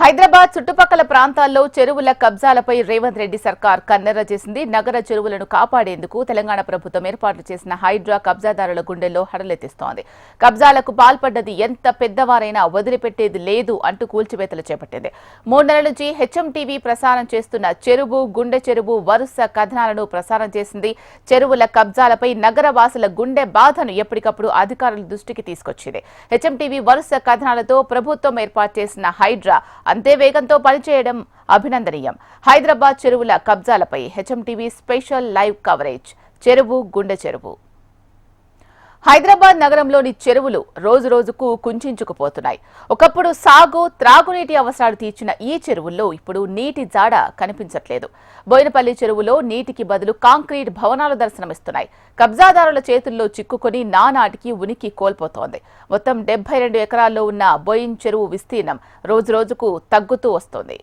హైదరాబాద్ చుట్టుపక్కల ప్రాంతాల్లో చెరువుల కబ్జాలపై రేవంత్ రెడ్డి సర్కార్ కన్నెర్ర చేసింది. నగర చెరువులను కాపాడేందుకు తెలంగాణ ప్రభుత్వం ఏర్పాటు చేసిన హైడ్రా కబ్జాదారుల గుండెల్లో హడలెత్తిస్తోంది. కబ్జాలకు పాల్పడ్డది ఎంత పెద్దవారైనా వదిలిపెట్టేది లేదు అంటూ కూల్చివేతలు చేపట్టింది. మూడు నెలల నుంచి హెచ్ఎం టీవీ ప్రసారం చేస్తున్న చెరువు గుండె చెరువు వరుస కథనాలను ప్రసారం చేసింది. చెరువుల కబ్జాలపై నగర వాసుల గుండె బాధను ఎప్పటికప్పుడు అధికారుల దృష్టికి తీసుకొచ్చింది. హెచ్ఎం టీవీ వరుస కథనాలతో ప్రభుత్వం ఏర్పాటు చేసిన హైడ్రా అంతే వేగంతో పనిచేయడం అభినందనీయం. హైదరాబాద్ చెరువుల కబ్జాలపై హెచ్ఎంటీవీ స్పెషల్ లైవ్ కవరేజ్. చెరువు గుండె చెరువు. హైదరాబాద్ నగరంలోని చెరువులు రోజు రోజుకు కుంచుకుపోతున్నాయి ఒకప్పుడు సాగు త్రాగునీటి అవసరాలు తీర్చిన ఈ చెరువుల్లో ఇప్పుడు నీటి జాడ కనిపించట్లేదు. బోయినపల్లి చెరువులో నీటికి బదులు కాంక్రీట్ భవనాలు దర్శనమిస్తున్నాయి. కబ్జాదారుల చేతుల్లో చిక్కుకొని నానాటికి ఉనికి కోల్పోతోంది. మొత్తం డెబ్బై రెండు ఎకరాల్లో ఉన్న బోయిన్ చెరువు విస్తీర్ణం రోజు రోజుకు తగ్గుతూ వస్తోంది.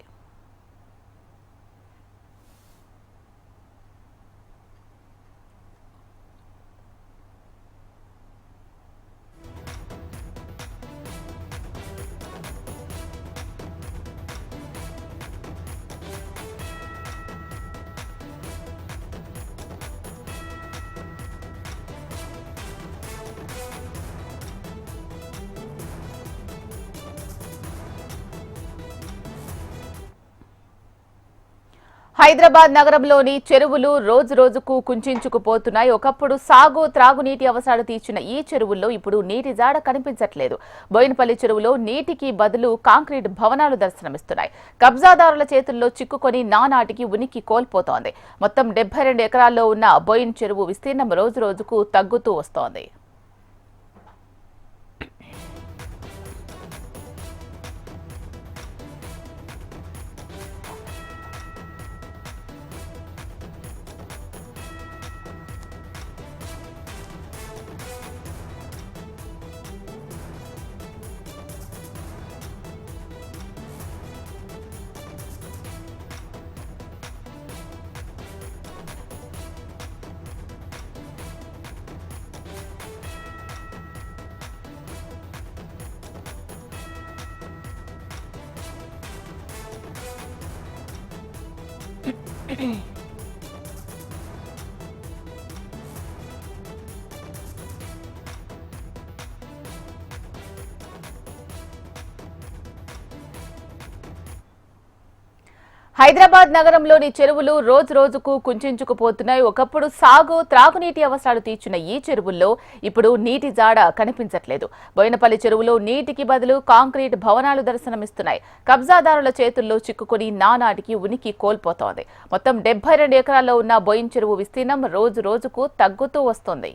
హైదరాబాద్ నగరంలోని చెరువులు రోజు రోజుకు కుంచుకుపోతున్నాయి ఒకప్పుడు సాగు త్రాగునీటి అవసరాలు తీర్చిన ఈ చెరువుల్లో ఇప్పుడు నీటి జాడ కనిపించట్లేదు. బోయినపల్లి చెరువులో నీటికి బదులు కాంక్రీట్ భవనాలు దర్శనమిస్తున్నాయి. కబ్జాదారుల చేతుల్లో చిక్కుకొని నానాటికి ఉనికి కోల్పోతోంది. మొత్తం డెబ్బై రెండు ఎకరాల్లో ఉన్న బోయిన్ చెరువు విస్తీర్ణం రోజు రోజుకు తగ్గుతూ వస్తోంది. Ahem. హైదరాబాద్ నగరంలోని చెరువులు రోజు రోజుకు కుంచుకుపోతున్నాయి ఒకప్పుడు సాగు త్రాగునీటి అవసరాలు తీర్చిన ఈ చెరువుల్లో ఇప్పుడు నీటి జాడ కనిపించట్లేదు. బోయినపల్లి చెరువులో నీటికి బదులు కాంక్రీట్ భవనాలు దర్శనమిస్తున్నాయి. కబ్జాదారుల చేతుల్లో చిక్కుకుని నానాటికి ఉనికి కోల్పోతోంది. మొత్తం డెబ్బై రెండు ఎకరాల్లో ఉన్న బోయిన్ చెరువు విస్తీర్ణం రోజు రోజుకు తగ్గుతూ వస్తోంది.